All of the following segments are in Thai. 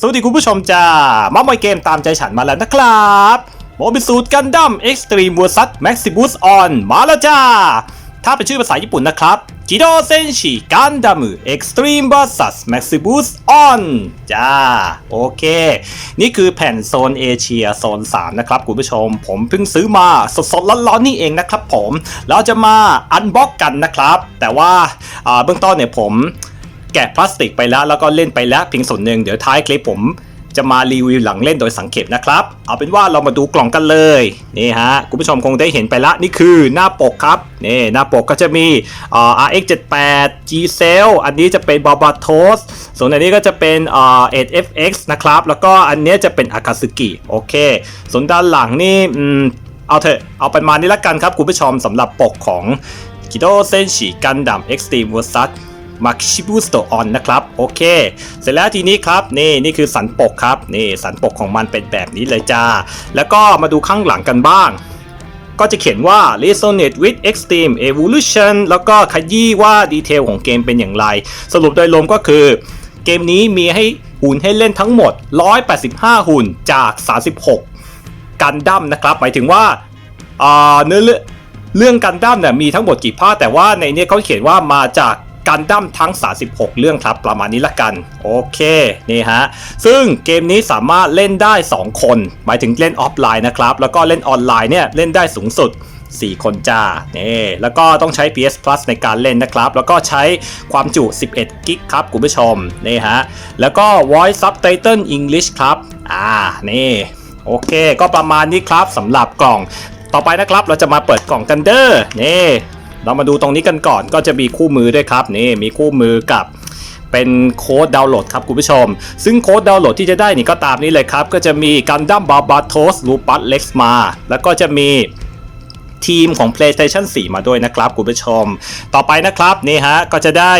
สวัสดีคุณผู้ชมจ้า มาใหม่เกมตามใจฉันมาแล้วนะครับโมบิสูตกันดั้มเอ็กซ์ตรีมวอร์ซัตแม็กซิบุสออนมาแล้วจ้า ถ้าเป็นชื่อภาษาญี่ปุ่นนะครับจิโดเซนชิกันดัมเอ็กซ์ตรีมวอร์ซัตแม็กซิบุสออนจ้า โอเค นี่คือแผ่นโซนเอเชียโซน 3 นะครับคุณผู้ชม ผมเพิ่งซื้อมาสดๆร้อนๆนี่เองนะครับผมเราจะมาอันบ็อกกันนะครับ แต่ว่าเบื้องต้นเนี่ยผม แกะพลาสติกไปแล้วแล้วก็เล่นไปแล้วเพียงส่วนหนึ่งเดี๋ยวท้ายคลิปผมจะมารีวิวหลังเล่นโดยสังเกตนะครับ เอาเป็นว่าเรามาดูกล่องกันเลยนี่ฮะคุณผู้ชมคงได้เห็นไปแล้วนี่คือหน้าปกครับนี่หน้าปกก็จะมีอ่า RX 78 G Cell อันนี้จะเป็น Barbatos ส่วนอันนี้ก็จะเป็นอ่า 8FX นะครับ แล้วก็อันนี้จะเป็น Akatsuki โอเค ส่วนด้านหลังนี่อืมเอาเถอะเอาประมาณนี้ละกันครับคุณผู้ชมสำหรับปกของกิโดเซนชิกันดั มาชิบุสโตออนนะครับโอเค เสร็จแล้วทีนี้ครับนี่นี่คือสันปกครับนี่สันปกของมันเป็นแบบนี้เลยจ้า แล้วก็มาดูข้างหลังกันบ้าง ก็จะเขียนว่า Resonate with Extreme Evolution แล้วก็ขยี้ว่าดีเทลของเกมเป็นอย่างไร สรุปโดยรวมก็คือ เกมนี้มีให้หุ่นให้เล่นทั้งหมด 185 หุ่นจาก 36 กันดั้มนะครับ หมายถึงว่าอ่าเนื้อเรื่องกันดั้มเนี่ยมีทั้งหมดกี่ภาคแต่ว่าในนี้เขาเขียนว่ามาจาก กันดั้มทั้ง 36 เรื่องครับ ประมาณนี้ละกัน โอเค นี่ฮะ ซึ่งเกมนี้สามารถเล่นได้ 2 คน หมายถึงเล่นออฟไลน์นะครับ แล้วก็เล่นออนไลน์เนี่ย เล่นได้สูงสุด 4 คนจ้าเนี่แล้วก็ต้องใช้ PS Plus ในการเล่นนะครับ แล้วก็ใช้ความจุ 11 กิกครับคุณผู้ชม นี่ฮะ แล้วก็ Voice Subtitle English ครับ อ่า นี่ โอเค ก็ประมาณนี้ครับสำหรับกล่อง ต่อไปนะครับ เราจะมาเปิดกล่องกันเด้อนี่ เรามาดูตรงนี้กันก่อนก็จะมีคู่มือด้วยครับนี่มีคู่มือกับเป็นโค้ดดาวน์โหลดครับคุณผู้ชม ซึ่งโค้ดดาวน์โหลดที่จะได้นี่ก็ตามนี้เลยครับ ก็จะมีกันดั้มบาบาโทสลูปัสเล็กมาแล้วก็จะมีทีมของ PlayStation 4 มาด้วยนะครับคุณผู้ชม ต่อไปนะครับนี่ฮะก็จะได้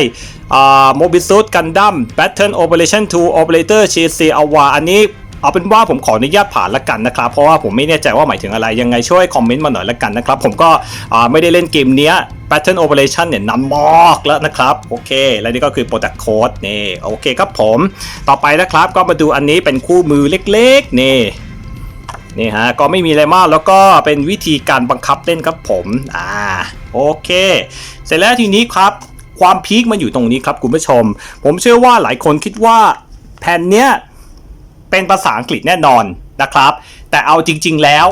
โมบิสุดกันดั้ม Battle Operation 2 Operator c h c a w a อันนี้ เอาเป็นว่าผมขออนุญาตผ่านละกันนะครับ เพราะว่าผมไม่แน่ใจว่าหมายถึงอะไรยังไงช่วยคอมเมนต์มาหน่อยละกันนะครับ ผมก็ไม่ได้เล่นเกมเนี้ย Pattern Operation เนี่ยนานมากแล้วนะครับ โอเค และนี่ก็คือ Product Code นี่โอเคครับผม ต่อไปนะครับก็มาดูอันนี้เป็นคู่มือเล็กๆนี่นี่ฮะก็ไม่มีอะไรมากแล้วก็เป็นวิธีการบังคับเล่นครับผมอ่าโอเค เสร็จแล้วทีนี้ครับความพีคมันอยู่ตรงนี้ครับคุณผู้ชม ผมเชื่อว่าหลายคนคิดว่าแผ่นเนี้ย เป็นภาษาอังกฤษแน่นอนนะครับ แต่เอาจริง ๆ แล้ว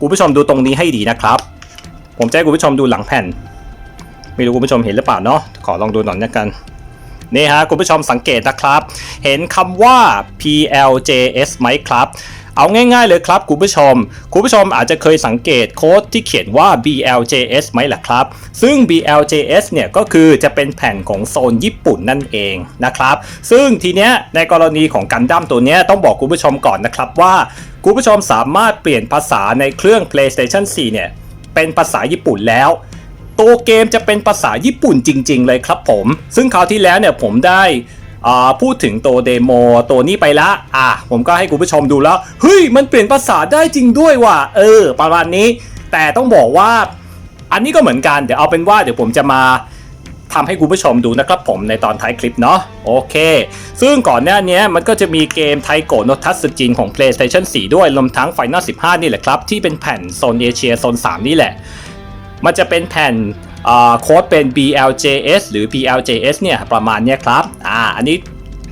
คุณผู้ชมดูตรงนี้ให้ดีนะครับ ผมจะให้คุณผู้ชมดูหลังแผ่น ไม่รู้คุณผู้ชมเห็นหรือเปล่าเนาะขอลองดูหน่อยนะกันนี่ฮะคุณผู้ชมสังเกตนะครับ เห็นคำว่า PLJS ไหมครับ เอาง่ายๆเลยครับคุณผู้ชม คุณผู้ชมอาจจะเคยสังเกตโค้ดที่เขียนว่า BLJS ไหมล่ะครับ ซึ่ง BLJS เนี่ยก็คือจะเป็นแผ่นของโซนญี่ปุ่นนั่นเองนะครับ ซึ่งทีเนี้ยในกรณีของกันดั้มตัวเนี้ยต้องบอกคุณผู้ชมก่อนนะครับว่าคุณผู้ชมสามารถเปลี่ยนภาษาในเครื่อง PlayStation 4 เนี่ยเป็นภาษาญี่ปุ่นแล้วตัวเกมจะเป็นภาษาญี่ปุ่นจริง ๆ เลยครับผม ซึ่งคราวที่แล้วเนี่ยผมได้ พูดถึงตัวเดโมตัวนี้ไปละอะผมก็ให้คุณผู้ชมดูแล้ว เฮ้ย มันเปลี่ยนภาษาได้จริงด้วยว่ะเออ ประมาณนี้ แต่ต้องบอกว่า อันนี้ก็เหมือนกัน เดี๋ยวเอาเป็นว่าเดี๋ยวผมจะมาทำให้คุณผู้ชมดูนะครับผมในตอนท้ายคลิปเนาะโอเค ซึ่งก่อนหน้านี้มันก็จะมีเกมไทโกโนทัสจินของ PlayStation 4 ด้วยรวมทั้ง Final 15 นี่แหละครับ ที่เป็นแผ่นโซนเอเชียโซน 3 นี่แหละ มันจะเป็นแผ่น โค้ดเป็น BLJS หรือ PLJS เนี่ยประมาณเนี้ยครับอ่าอันนี้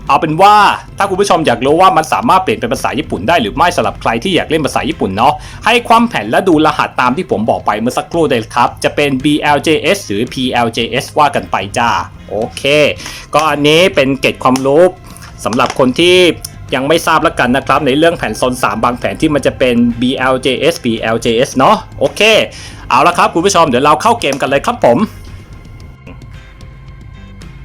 เอาเป็นว่าถ้าคุณผู้ชมอยากรู้ว่ามันสามารถเปลี่ยนเป็นภาษาญี่ปุ่นได้หรือไม่สำหรับใครที่อยากเล่นภาษาญี่ปุ่นเนาะให้ความแผ่นและดูรหัสตามที่ผมบอกไปเมื่อสักครู่เลยครับ จะเป็น BLJS หรือ PLJS ว่ากันไปจ้าโอเค ก็อันนี้เป็นเกร็ดความรู้สำหรับคนที่ ยังไม่ทราบแล้วกันนะครับ ในเรื่องแผ่นโซน 3 บางแผ่นที่มันจะเป็น BLJS PLJS เนาะโอเค เอาละครับคุณผู้ชมเดี๋ยวเราเข้าเกมกันเลยครับผม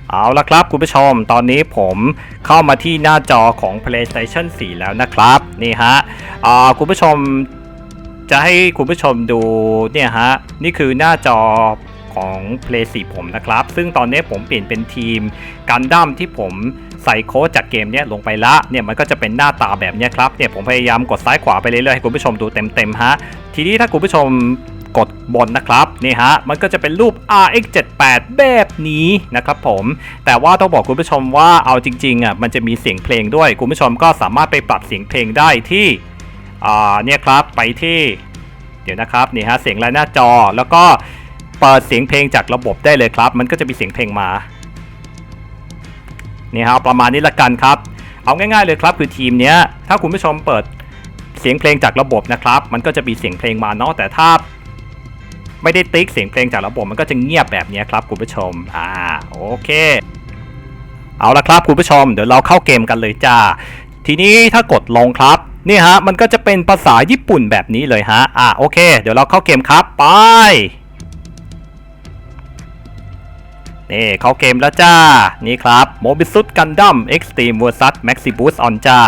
เอาละครับคุณผู้ชม ตอนนี้ผมเข้ามาที่หน้าจอของ PlayStation 4 แล้วนะครับนี่ฮะคุณผู้ชมจะให้คุณผู้ชมดูเนี่ยฮะนี่คือหน้าจอ ของ Play 4ผมนะครับ ซึ่งตอนนี้ผมเปลี่ยนเป็นทีมกันดั้มที่ผมใส่โค้ดจากเกมเนี้ยลงไปละเนี่ยมันก็จะเป็นหน้าตาแบบเนี้ยครับเนี่ยผมพยายามกดซ้ายขวาไปเรื่อยๆให้คุณผู้ชมดูเต็มๆฮะทีนี้ถ้าคุณผู้ชมกดบนนะครับนี่ฮะมันก็จะเป็นรูป RX78 แบบนี้นะครับผมแต่ว่าต้องบอกคุณผู้ชมว่าเอาจริงๆอะมันจะมีเสียงเพลงด้วยคุณผู้ชมก็สามารถไปปรับเสียงเพลงได้ที่อ่าเนี่ยครับไปที่ เดี๋ยวนะครับนี่ฮะเสียงรายหน้าจอแล้วก็ เปิดเสียงเพลงจากระบบได้เลยครับ มันก็จะมีเสียงเพลงมานี่ฮะประมาณนี้ละกันครับ เอาง่ายๆเลยครับ คือทีมเนี้ยถ้าคุณผู้ชมเปิดเสียงเพลงจากระบบนะครับ มันก็จะมีเสียงเพลงมาเนาะแต่ถ้าไม่ได้ติ๊กเสียงเพลงจากระบบมันก็จะเงียบแบบนี้ครับคุณผู้ชมอ่าโอเค เอาละครับคุณผู้ชม เดี๋ยวเราเข้าเกมกันเลยจ้าทีนี้ถ้ากดลงครับนี่ฮะมันก็จะเป็นภาษาญี่ปุ่นแบบนี้เลยฮะอ่าโอเค เดี๋ยวเราเข้าเกมครับไป นี่เข้าเกมแล้วจ้า นี่ครับโมบิสุดกันดั้มเอ็กซ์ตรีมเวอร์ซัสแม็กซิบูสออนจ้า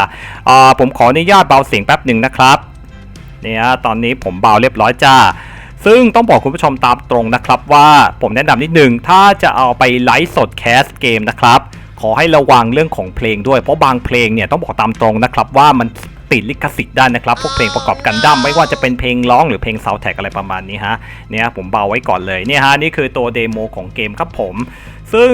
อ่าผมขออนุญาตเบาเสียงแป๊บหนึ่งนะครับเนี่ฮะตอนนี้ผมเบาเรียบร้อยจ้า ซึ่งต้องบอกคุณผู้ชมตามตรงนะครับว่าผมแนะนำนิดนึง ถ้าจะเอาไปไลฟ์สดแคสเกมนะครับ ขอให้ระวังเรื่องของเพลงด้วยเพราะบางเพลงเนี่ยต้องบอกตามตรงนะครับว่ามัน ติดลิขสิทธิ์ได้นะครับ พวกเพลงประกอบกันดั้มไม่ว่าจะเป็นเพลงร้องหรือเพลงซาวแท็กอะไรประมาณนี้ฮะเนี่ยผมเบาไว้ก่อนเลยเนี่ยฮะนี่คือตัวเดโมของเกมครับผม ซึ่ง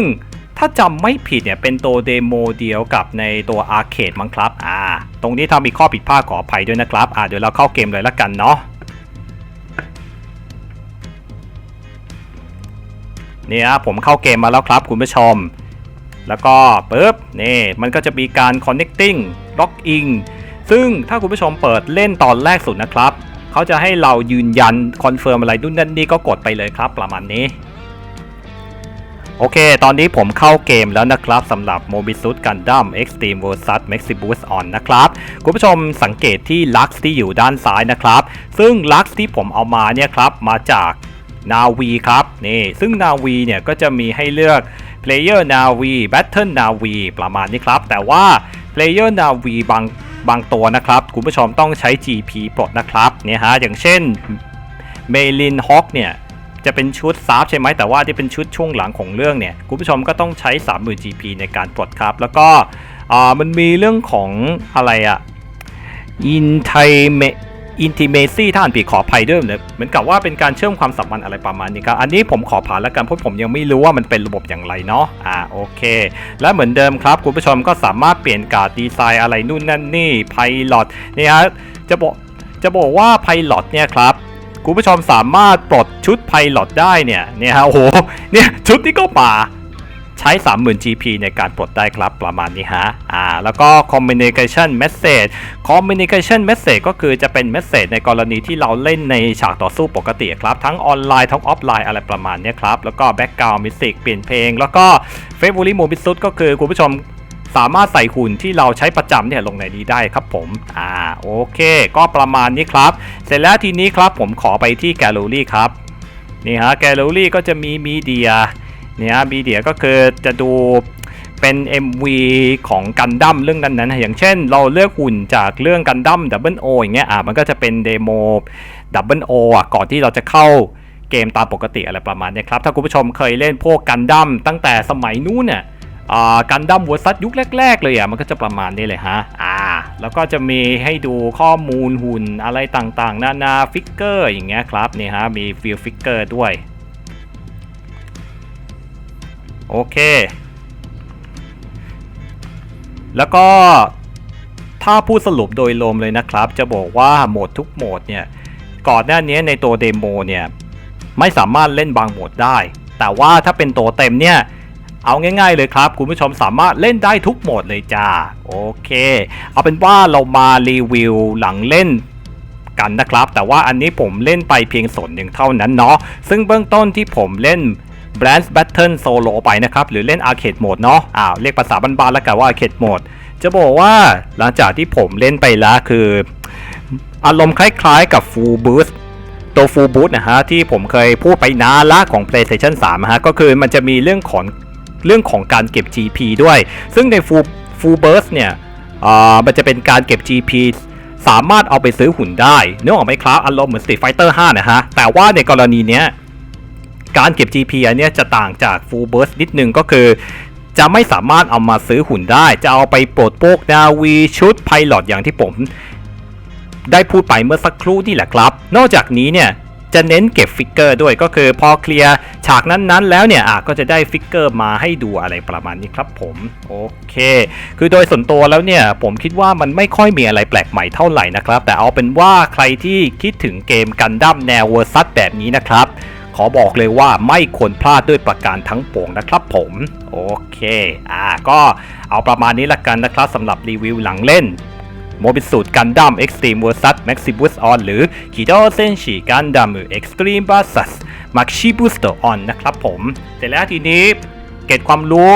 ถ้าจำไม่ผิดเนี่ยเป็นตัวเดโมเดียวกับในตัวอาร์เคดมั้งครับอ่าตรงนี้ถ้ามีข้อผิดพลาดขออภัยด้วยนะครับอ่าเดี๋ยวเราเข้าเกมเลยละกันเนาะเนี่ยผมเข้าเกมมาแล้วครับคุณผู้ชม แล้วก็ปึ๊บนี่มันก็จะมีการ connecting login ซึ่งถ้าคุณผู้ชมเปิดเล่นตอนแรกสุดนะครับ เขาจะให้เรายืนยันคอนเฟิร์มอะไรนู่นนั่นนี่ก็กดไปเลยครับประมาณนี้ โอเค ตอนนี้ผมเข้าเกมแล้วนะครับสำหรับ m o b i s u i t Gundam Extreme vs Maxibus On นะครับ คุณผู้ชมสังเกตที่ลักซ์ที่อยู่ด้านซ้ายนะครับ ซึ่งลักซ์ที่ผมเอามาเนี่ยครับมาจากนาวีครับนี่ซึ่งนาวีเนี่ยก็จะมีให้เลือก Player Navi Battle Navi ประมาณนี้ครับ แต่ว่า Player Navi บาง บางตัวนะครับ คุณผู้ชมต้องใช้ GP ปลดนะครับเนี่ยฮะอย่างเช่นเมลินฮอคเนี่ยจะเป็นชุดซาร์ฟใช่ไหมแต่ว่าที่เป็นชุดช่วงหลังของเรื่องเนี่ยคุณผู้ชมก็ต้องใช้ 30,000 GP ในการปลดครับ แล้วก็อ่ามันมีเรื่องของอะไรอะอินไทเม อินทิเมซี่ถ้าอ่านผิดขออภัยด้วยเนี่ยเหมือนกับว่าเป็นการเชื่อมความสัมพันธ์อะไรประมาณนี้ครับ อันนี้ผมขอผ่านแล้วกันเพราะผมยังไม่รู้ว่ามันเป็นระบบอย่างไรเนาะ อ่าโอเค และเหมือนเดิมครับ คุณผู้ชมก็สามารถเปลี่ยนการ์ดดีไซน์อะไรนู่นนั่นนี่ไพลอตนี่ฮะจะบอกจะบอกว่าไพลอตเนี่ยครับคุณผู้ชมสามารถปลดชุดไพลอตได้เนี่ยเนี่ยฮะโอ้โหเนี่ยชุดนี้ก็ป่า ช้ 30,000 GP ในการปลดได้ครับประมาณนี้ฮะอ่าแล้วก็ communication message communication message ก็คือจะเป็น message ในกรณีที่เราเล่นในฉากต่อสู้ปกติครับ ทั้งออนไลน์ทั้งออฟไลน์อะไรประมาณนี้ครับ แล้วก็ background music เปลี่ยนเพลง แล้วก็ favorite mobile suit ก็คือคุณผู้ชมสามารถใส่หุ่นที่เราใช้ประจำเนี่ยลงในนี้ได้ครับผม อ่า โอเค ก็ประมาณนี้ครับ เสร็จแล้วทีนี้ครับผมขอไปที่แกลเลอรี่ครับ นี่ฮะ แกลเลอรี่ก็จะมีมีเดีย เนี่ยมีเดียก็คือจะดูเป็น MV ของกันดั้มเรื่องนั้นๆนะอย่างเช่น เราเลือกหุ่นจากเรื่องกันดั้มดับเบิลโออย่างเงี้ยอะมันก็จะเป็นเดโมดับเบิลโออะก่อนที่เราจะเข้าเกมตามปกติอะไรประมาณเนี้ยครับ ถ้าคุณผู้ชมเคยเล่นพวกกันดั้มตั้งแต่สมัยนู้นเนี่ยอ่ากันดั้มวัวซัดยุคแรก ๆ เลยอะมันก็จะประมาณนี้เลยฮะอ่าแล้วก็จะมีให้ดูข้อมูลหุ่นอะไรต่างๆ นานาฟิกเกอร์อย่างเงี้ยครับนี่ฮะมีฟิลฟิกเกอร์ด้วย โอเค แล้วก็ถ้าพูดสรุปโดยรวมเลยนะครับ จะบอกว่าโหมดทุกโหมดเนี่ยก่อนหน้านี้ในตัวเดโมเนี่ยไม่สามารถเล่นบางโหมดได้ แต่ว่าถ้าเป็นตัวเต็มเนี่ยเอาง่าย ๆ เลยครับ คุณผู้ชมสามารถเล่นได้ทุกโหมดเลยจ้าโอเค เอาเป็นว่าเรามารีวิวหลังเล่นกันนะครับ แต่ว่าอันนี้ผมเล่นไปเพียงส่วนหนึ่งเท่านั้นเนาะซึ่งเบื้องต้นที่ผมเล่น Brands Battle Solo ไปนะครับ หรือเล่น Arcade Mode เนาะอ้าวเรียกภาษาบ้านๆแล้วกันว่า Arcade Mode จะบอกว่าหลังจากที่ผมเล่นไปแล้วคือ อารมณ์คล้ายๆกับ Full Boost ตัว Full Boost นะฮะ ที่ผมเคยพูดไปนานละของ PlayStation 3 ฮะ ก็คือมันจะมีเรื่องของเรื่องของการเก็บ GP ด้วย ซึ่งใน Full Full Burst เนี่ยอ่ามันจะเป็นการเก็บ GP สามารถเอาไปซื้อหุ่นได้เนึกออกไหมครับอารมณ์เหมือน Street Fighter 5 นะฮะ แต่ว่าในกรณีเนี้ย การเก็บ GP อันเนี้ยจะต่างจาก Full Burst นิดนึงก็คือจะไม่สามารถเอามาซื้อหุ่นได้ จะเอาไปปลดโปกนาวีชุดไพลอตอย่างที่ผม ได้พูดไปเมื่อสักครู่นี่แหละครับ นอกจากนี้เนี่ยจะเน้นเก็บฟิกเกอร์ด้วยก็คือพอเคลียร์ฉากนั้นๆ แล้วเนี่ยอะก็จะได้ฟิกเกอร์มาให้ดูอะไรประมาณนี้ครับผมโอเค คือโดยส่วนตัวแล้วเนี่ยผมคิดว่ามันไม่ค่อยมีอะไรแปลกใหม่เท่าไหร่นะครับ แต่เอาเป็นว่าใครที่คิดถึงเกมกันดั้มแนวเวอร์ซัสแบบนี้นะครับ ขอบอกเลยว่าไม่ควรพลาดด้วยประการทั้งปวงนะครับผม โอเค อ่า ก็เอาประมาณนี้ละกันนะครับสำหรับรีวิวหลังเล่นโมบิสูตรกันดั้ม Extreme vs Maximus On หรือ Kido Senshi Gundam Extreme vs Maxi Booster On นนะครับผม เสร็จแล้วทีนี้เกร็ดความรู้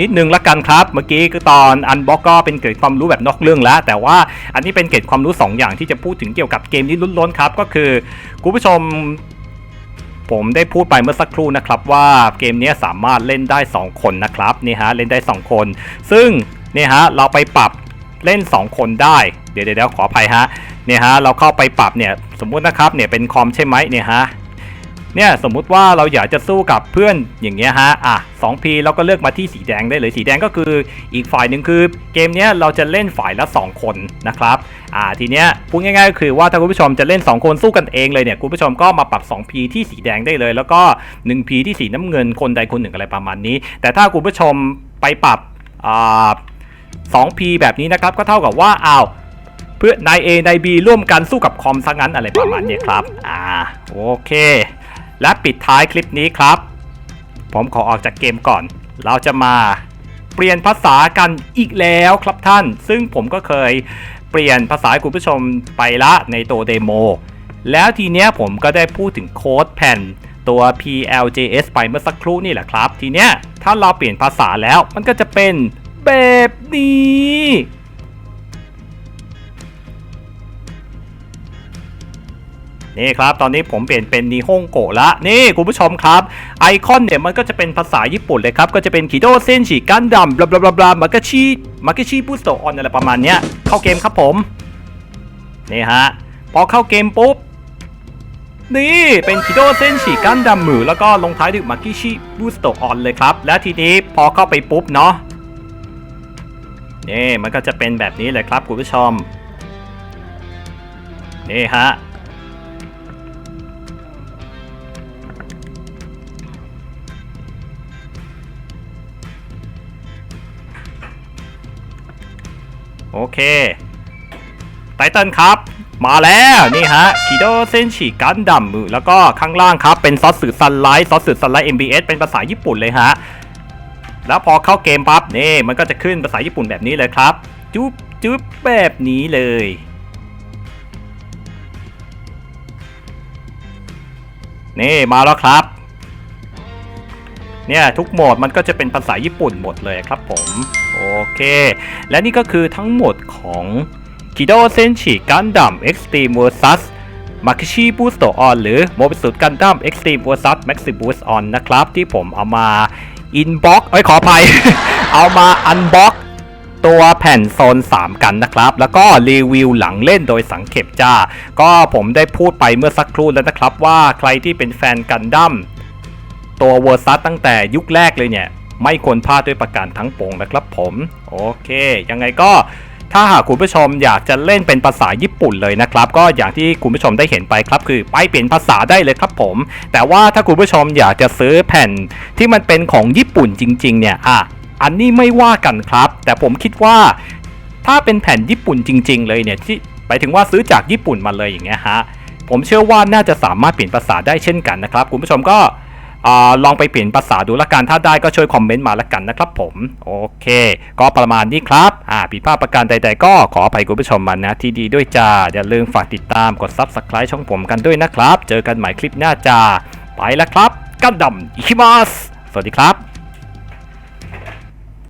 นิดนึงละกันครับ เมื่อกี้คือตอนอันบ็อกก็เป็นเกร็ดความรู้แบบนอกเรื่องแล้ว แต่ว่าอันนี้เป็นเกร็ดความรู้ 2 อย่างที่จะพูดถึงเกี่ยวกับเกมนี้ล้วนๆครับ ก็คือคุณผู้ชม ผมได้พูดไปเมื่อสักครู่นะครับว่าเกมนี้สามารถเล่นได้ 2 คนนะครับนี่ฮะเล่นได้ 2 คน ซึ่งนี่ฮะเราไปปรับเล่น 2 คนได้ เดี๋ยวเดี๋ยวขออภัยฮะเนี่ยฮะเราเข้าไปปรับเนี่ยสมมุตินะครับเนี่ยเป็นคอมใช่ไหมเนี่ยฮะ เนี่ยสมมุติว่าเราอยากจะสู้กับเพื่อนอย่างเงี้ยฮะอะ 2P เราก็เลือกมาที่สีแดงได้เลยสีแดงก็คืออีกฝ่ายหนึ่งคือเกมเนี้ยเราจะเล่นฝ่ายละ 2 คนนะครับอ่าทีเนี้ยพูดง่ายๆก็คือว่าถ้าคุณผู้ชมจะเล่น 2 คนสู้กันเองเลยเนี่ยคุณผู้ชมก็มาปรับ 2P ที่สีแดงได้เลย แล้วก็ 1P ที่สีน้ำเงินคนใดคนหนึ่งอะไรประมาณนี้ แต่ถ้าคุณผู้ชมไปปรับอ่า 2P แบบนี้นะครับก็เท่ากับว่าอ้าวเพื่อนนาย A นาย B ร่วมกันสู้กับคอมซะงั้นอะไรประมาณนี้ครับอ่าโอเค และปิดท้ายคลิปนี้ครับ ผมขอออกจากเกมก่อน เราจะมาเปลี่ยนภาษากันอีกแล้วครับท่าน ซึ่งผมก็เคยเปลี่ยนภาษาคุณผู้ชมไปละในตัวเดโม แล้วทีเนี้ยผมก็ได้พูดถึงโค้ดแผ่นตัว PLJS ไปเมื่อสักครู่นี่แหละครับ ทีเนี้ยถ้าเราเปลี่ยนภาษาแล้วมันก็จะเป็นแบบนี้ นี่ครับ ตอนนี้ผมเปลี่ยนเป็นนิฮงโกะละ นี่คุณผู้ชมครับ ไอคอนเนี่ยมันก็จะเป็นภาษาญี่ปุ่นเลยครับ ก็จะเป็นคิโดเซนชิกันดัมบลาบลาบลาบลามากาชิมากาชิบูสโตออนอะไรประมาณเนี้ย เข้าเกมครับผม นี่ฮะ พอเข้าเกมปุ๊บ นี่ เป็นคิโดเซนชิกันดัมมือแล้วก็ลงท้ายด้วยมากิชิบูสโตออนเลยครับ และทีนี้พอเข้าไปปุ๊บเนาะ นี่มันก็จะเป็นแบบนี้เลยครับคุณผู้ชม นี่ฮะ โอเคไตเติลครับ มาแล้วนี่ฮะคิโดเซนชิกันดัมมือแล้วก็ข้างล่างครับ เป็นซอสสื่อซันไลท์ซอสสื่อซันไลท์ MBS เป็นภาษาญี่ปุ่นเลยฮะ แล้วพอเข้าเกมปั๊บนี่มันก็จะขึ้นภาษาญี่ปุ่นแบบนี้เลยครับ จุ๊บจุ๊บแบบนี้เลยนี่มาแล้วครับ เนี่ยทุกโหมดมันก็จะเป็นภาษาญี่ปุ่นหมดเลยครับผม โอเค และนี่ก็คือทั้งหมดของ Kido Senshi Gundam Extreme vs Makishi Boost On หรือ Mobile Gundam Extreme vs Maxi Boost On นะครับ ที่ผมเอามา inbox เอ้ยขออภัย เอามา unbox ตัวแผ่นโซน 3 กันนะครับ แล้วก็รีวิวหลังเล่นโดยสังเขปจ้า ก็ผมได้พูดไปเมื่อสักครู่แล้วนะครับว่าใครที่เป็นแฟนกันดั้ม ตัวเวอร์ซัสตั้งแต่ยุคแรกเลยเนี่ย ไม่ควรพลาดด้วยประการทั้งปวงนะครับผม โอเค ยังไงก็ถ้าหากคุณผู้ชมอยากจะเล่นเป็นภาษาญี่ปุ่นเลยนะครับ ก็อย่างที่คุณผู้ชมได้เห็นไปครับคือไปเปลี่ยนภาษาได้เลยครับผม แต่ว่าถ้าคุณผู้ชมอยากจะซื้อแผ่นที่มันเป็นของญี่ปุ่นจริง ๆ เนี่ยอะอันนี้ไม่ว่ากันครับ แต่ผมคิดว่า ถ้าเป็นแผ่นญี่ปุ่นจริง ๆ เลยเนี่ยที่ไปถึงว่าซื้อจากญี่ปุ่นมาเลยอย่างเงี้ยฮะผมเชื่อว่าน่าจะสามารถเปลี่ยนภาษาได้เช่นกันนะครับ คุณผู้ชมก็ ลองไปเปลี่ยนภาษาดูละกัน ถ้าได้ก็ช่วยคอมเมนต์มาละกันนะครับผม โอเค ก็ประมาณนี้ครับอ่าผิดพลาดประการใดๆก็ขออภัยคุณผู้ชมมานะที่ดีด้วยจ้า อย่าลืมฝากติดตามกด Subscribe ช่องผมกันด้วยนะครับ เจอกันใหม่คลิปหน้าจ้า ไปแล้วครับ กันดัมอิคิมัสสวัสดีครับ